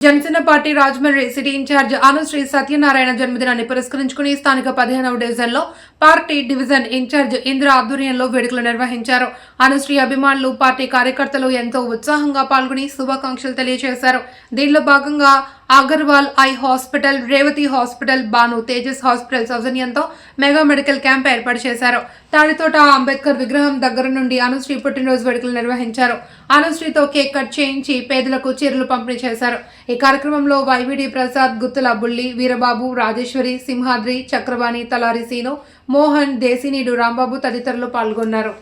Janasena party Rajahmundry city incharge Anushree Satyanarayana జన్మదినాన్ని పురస్కరించుకుని స్థానిక పదిహేనవ డివిజన్లో పార్టీ డివిజన్ ఇన్ఛార్జ్ ఇంద్ర ఆధ్వర్యంలో వేడుకలు నిర్వహించారు. అనుశ్రీ అభిమానులు పార్టీ కార్యకర్తలు ఎంతో ఉత్సాహంగా పాల్గొని శుభాకాంక్షలు తెలియజేశారు. దీనిలో భాగంగా Agarwal eye hospital Revathi hospital Banu Tejas hospital సౌజన్యంతో మెగా మెడికల్ క్యాంప్ ఏర్పాటు చేశారు. తాడితోట అంబేద్కర్ విగ్రహం దగ్గర నుండి అనుశ్రీ పుట్టినరోజు వేడుకలు నిర్వహించారు. అనుశ్రీతో కేక్ కట్ చేయించి పేదలకు చీరలు పంపిణీ చేశారు. ఈ కార్యక్రమంలో వైవిడి ప్రసాద్ గుత్తుల బుల్లి వీరబాబు రాజేశ్వరి సింహాద్రి చక్రవాణి తలారి సీను మోహన్ దేశినీడు రాంబాబు తదితరులు పాల్గొన్నారు.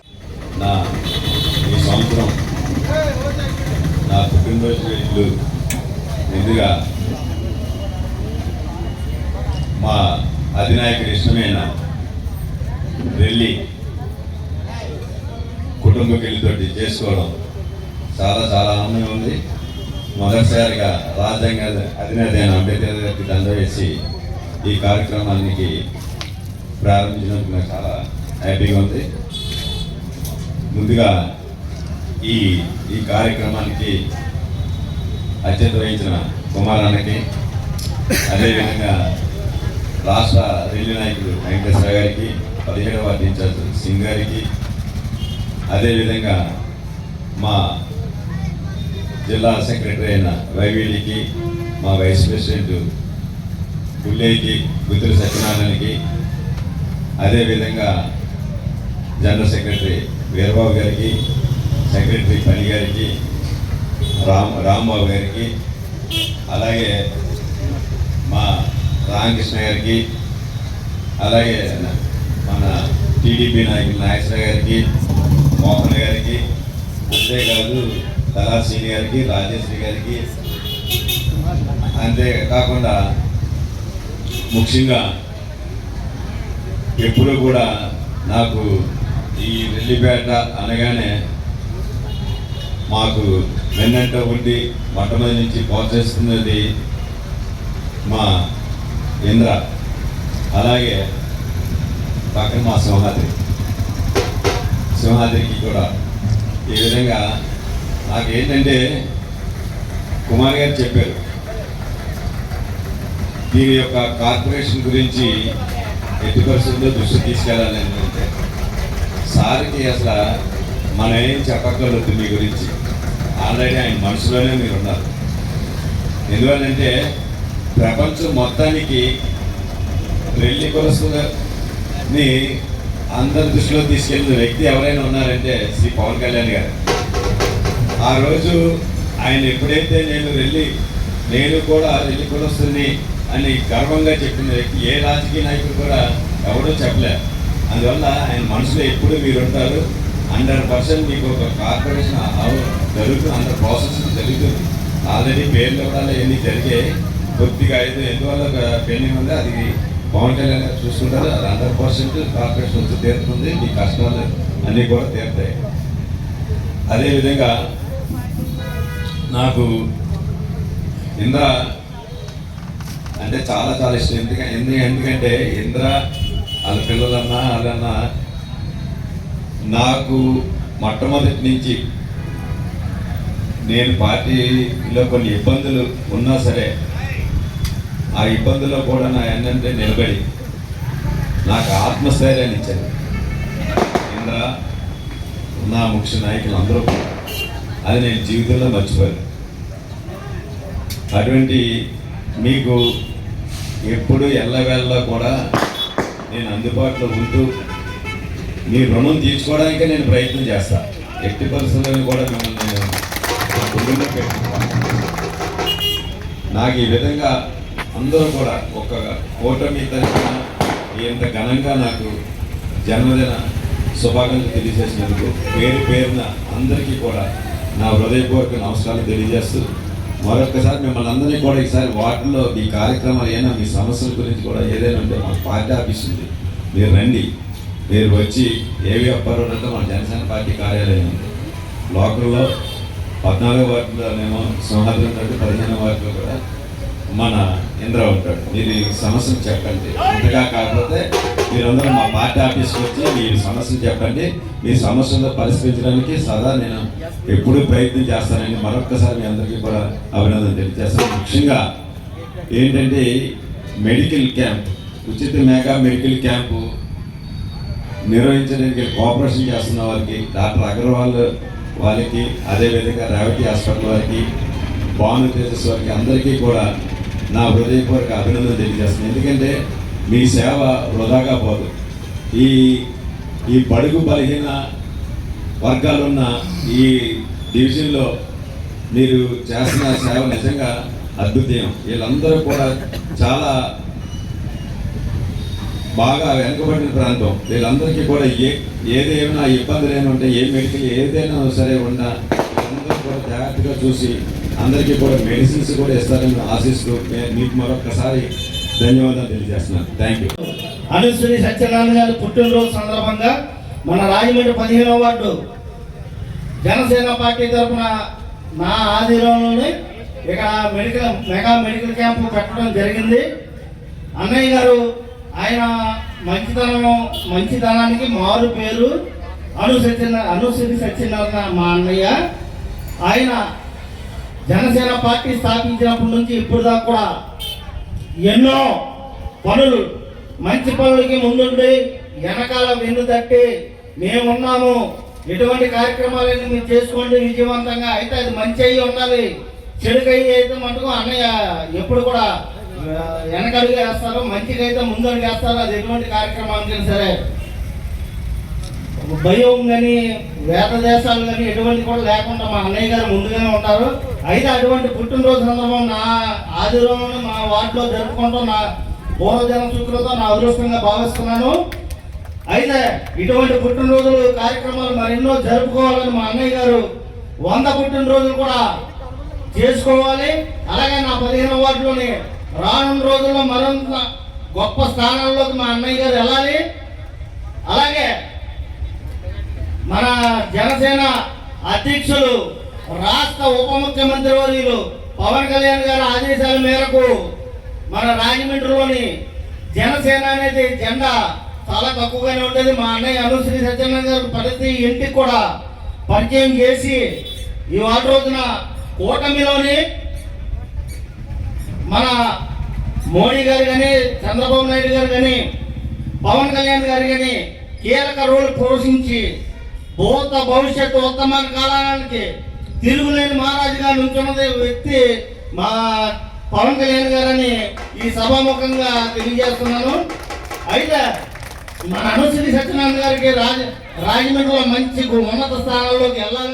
ముందుగా మా అధినాయకుడి ఇష్టమైన వెళ్ళి కుటుంబ పెళ్ళితోటి చేసుకోవడం చాలా చాలా ఆనందంగా ఉంది. మొదటిసారిగా రాజ్యాంగ అధినేత అయిన అంబేద్కర్ గారికి దండ వేసి ఈ కార్యక్రమానికి ప్రారంభించినందుకు నాకు చాలా హ్యాపీగా ఉంది. ముందుగా ఈ ఈ కార్యక్రమానికి అధ్యత వహించిన కుమారానికి అదేవిధంగా రాష్ట్ర రైల్వే నాయకుడు వెంకటేశ్వర గారికి పదిహేడవ ఇన్ఛార్జ్ సింగ్ గారికి అదేవిధంగా మా జిల్లా సెక్రటరీ అయిన వైవీడికి మా వైస్ ప్రెసిడెంట్ గుల్లేకి గుత్తుల సత్యనారాయణకి అదేవిధంగా జనరల్ సెక్రటరీ వీరబాబు గారికి సెక్రటరీ పని గారికి రామ్ రాంబాబు గారికి అలాగే మా రామకృష్ణ గారికి అలాగే మన టీడీపీ నాయకులు నాగేశ్వర గారికి మోహన్ గారికి అంతేకాదు తలాసీని గారికి రాజేశ్వరి గారికి అంతేకాకుండా ముఖ్యంగా ఎప్పుడూ కూడా నాకు ఈ వెల్లిపేట అనగానే మాకు వెన్నంట ఉండి మొట్టమొదటి నుంచి ప్రోత్సహిస్తున్నది మా ఇంద్ర. అలాగే పక్కన మా సింహాద్రి. సింహాద్రికి కూడా. ఈ విధంగా నాకు ఏంటంటే కుమార్ గారు చెప్పారు. దీని యొక్క కార్పొరేషన్ గురించి ఎట్టి పరిస్థితుల్లో దృష్టి తీసుకెళ్ళాలని అంటే సార్కి అసలు మనం ఏం చెప్పక్కర్లేదు మీ గురించి. ఆల్రెడీ ఆయన మనసులోనే మీరు ఉన్నారు ఎందువల్లంటే ప్రపంచం మొత్తానికి రెల్లి కొలసుని అందరి దృష్టిలో తీసుకెళ్ళిన వ్యక్తి ఎవరైనా ఉన్నారంటే శ్రీ పవన్ కళ్యాణ్ గారు. ఆ రోజు ఆయన ఎప్పుడైతే నేను వెళ్ళి నేను కూడా వెళ్ళి కొలస్తుంది అని గర్వంగా చెప్పిన వ్యక్తి ఏ రాజకీయ నాయకుడు కూడా ఎవడో చెప్పలేరు అందువల్ల ఆయన మనసులో ఎప్పుడు మీరు ఉంటారు హండ్రెడ్ పర్సెంట్ మీకు ఒక కార్పొరేషన్ జరుగుతుంది హండ్రెడ్ ప్రాసెస్ జరుగుతుంది ఆల్రెడీ పేర్లు కూడా ఎన్ని జరిగాయి. కొద్దిగా ఐదు ఎందువల్ల పెళ్ళి పెండింగ్ ఉంది? అది పవన్ కళ్యాణ్ గారు చూసుకుంటారు అది హండ్రెడ్ పర్సెంట్ కార్పొరేషన్ వచ్చి తీరుతుంది. మీ కష్టాలు అన్నీ కూడా తీరుతాయి. అదేవిధంగా నాకు ఇంద్ర అంటే చాలా చాలా ఇష్టం. ఎందుకంటే ఎందుకు ఎందుకంటే ఇంద్ర వాళ్ళ పిల్లలన్నా వాళ్ళన్నా నాకు మొట్టమొదటి నుంచి నేను పార్టీలో కొన్ని ఇబ్బందులు ఉన్నా సరే ఆ ఇబ్బందుల్లో కూడా నా ఎన్నంటే నిలబడి నాకు ఆత్మస్థైర్యాన్ని ఇచ్చారు. ఇంద్ర నా ముఖ్య నాయకులు అందరూ కూడా. అది నేను జీవితంలో మర్చిపోయాను. అటువంటి మీకు ఎప్పుడు ఎల్లవేళ్ళ కూడా నేను అందుబాటులో ఉంటూ మీ రుణం తీర్చుకోవడానికే నేను ప్రయత్నం చేస్తా. ఎట్టి పరిస్థితులను కూడా మిమ్మల్ని నేను నాకు ఈ విధంగా అందరూ కూడా ఒక కూటమి తరఫున ఎంత ఘనంగా నాకు జన్మదిన శుభాకాంక్షలు తెలియజేసినందుకు పేరు పేరున అందరికీ కూడా నా హృదయపూర్వక నమస్కారాలు తెలియజేస్తూ మరొకసారి మిమ్మల్ని అందరినీ కూడా ఈసారి వార్డులో మీ కార్యక్రమాలు ఏమైనా మీ సమస్యల గురించి కూడా ఏదైనా ఉంటే మాకు పార్టీ ఆఫీస్ ఉంది. మీరు రండి. మీరు వచ్చి ఏవి అప్పారు అంటే మన జనసేన పార్టీ కార్యాలయం ఉంది. లోకల్లో పద్నాలుగో వార్డులోనేమో సింహాద్రి ఉన్నట్టు పదిహేనో వార్డులో కూడా మన ఇంద్ర ఉంటాడు. మీరు ఈ సమస్యలు చెప్పండి. అంతగా కాకపోతే మీరందరూ మా పార్టీ ఆఫీస్కి వచ్చి మీ సమస్యలు చెప్పండి. మీ సమస్యలు పరిష్కరించడానికి సదా నేను ఎప్పుడూ ప్రయత్నం చేస్తానని మరొక్కసారి మీ అందరికీ కూడా అభినందన తెలియజేస్తాను. ముఖ్యంగా ఏంటంటే మెడికల్ క్యాంప్ ఉచిత మెగా మెడికల్ క్యాంపు నిర్వహించడానికి కోఆపరేషన్ చేస్తున్న వారికి డాక్టర్ అగర్వాల్ వాళ్ళకి అదేవిధంగా రేవతి హాస్పిటల్ వారికి భాను తేజస్ వారికి అందరికీ కూడా నా హృదయపూర్వక అభినందన తెలియజేస్తున్నాను. ఎందుకంటే మీ సేవ వృధాగా పోదు. ఈ ఈ బడుగు బలహీన వర్గాలున్న ఈ డివిజన్లో మీరు చేస్తున్న సేవ నిజంగా అద్భుతం వీళ్ళందరూ కూడా చాలా బాగా వెనుకబడిన ప్రాంతం. వీళ్ళందరికీ కూడా ఏ ఏదేమైనా ఇబ్బందులు ఏమైనా ఉంటే ఏ మెడికల్ ఏదైనా సరే ఉన్నా అందరూ కూడా జాగ్రత్తగా చూసి అందరికీ కూడా మెడిసిన్స్ కూడా ఇస్తారని ఆశిస్తూ మీకు మరొకసారి ధన్యవాదాలు తెలియజేస్తున్నాను. థ్యాంక్ యూ అనుశ్రీ సత్యనారాయణ గారి పుట్టినరోజు సందర్భంగా మన రాజమండ్రి పదిహేనవ వార్డు జనసేన పార్టీ తరఫున నా ఆధీనంలోనే ఇక మెడికల్ మెగా మెడికల్ క్యాంపు పెట్టడం జరిగింది. అన్నయ్య గారు ఆయన మంచితనం మంచితనానికి మారు పేరు. అను సత్యన అనుశ్రీ సత్యనారాయణ మా అన్నయ్య. ఆయన జనసేన పార్టీ స్థాపించినప్పటి నుంచి ఇప్పుడు దాకా కూడా ఎన్నో పనులు మంచి పనులకి ముందుండి వెనకాల వెన్ను తట్టి మేమున్నాము. ఎటువంటి కార్యక్రమాలన్నీ మీరు చేసుకోండి విజయవంతంగా. అయితే అది మంచి అయ్యి ఉండాలి. చెడుకు అయ్యి అయితే మటుకు అన్నయ్య ఎప్పుడు కూడా వెనకడుగు వేస్తారు మంచిగా అయితే ముందడుగు వేస్తారు. అది ఎటువంటి కార్యక్రమానికి సరే. భయం కానీ వేద దేశాలు కానీ ఎటువంటి కూడా లేకుండా మా అన్నయ్య గారు ముందుగానే ఉంటారు అయితే అటువంటి పుట్టినరోజు సందర్భం నా ఆదిలోనే మా వార్డులో జరుపుకుంటూ నా పూర్వజన సూత్రులతో నా అదృష్టంగా భావిస్తున్నాను. అయితే ఇటువంటి పుట్టినరోజులు కార్యక్రమాలు మరెన్నో జరుపుకోవాలని మా అన్నయ్య గారు వంద పుట్టినరోజులు కూడా చేసుకోవాలి. అలాగే నా పదిహేను వార్డులోని రానున్న రోజుల్లో మరింత గొప్ప స్థానాల్లోకి మా అన్నయ్య గారు వెళ్ళాలి. అలాగే మన జనసేన అధ్యక్షులు రాష్ట్ర ఉప ముఖ్యమంత్రి వర్యులు పవన్ కళ్యాణ్ గారి ఆదేశాల మేరకు మన రాజమండ్రిలోని జనసేన అనేది జెండా చాలా తక్కువగానే ఉంటుంది మా అన్నయ్య అనుశ్రీ సత్యనారాయణ గారు ప్రతి ఇంటికి కూడా పరిచయం చేసి ఈ ఇవాళ రోజున కూటమిలోని మన మోడీ గారు కానీ చంద్రబాబు నాయుడు గారు కానీ పవన్ కళ్యాణ్ గారు కానీ కీలక రోల్ పోషించి భూత భవిష్యత్తు ఉత్తమ కాలానికి తిరుగులేని మహారాజుగా నుంచున్నది వ్యక్తి మా పవన్ కళ్యాణ్ గారని ఈ సభాముఖంగా తెలియజేస్తున్నాను. అయితే మన అనుశ్రీ సత్యనారాయణ గారికి రాజ రాజమండ్రిలో మంచి ఉన్నత స్థానంలోకి వెళ్ళాలని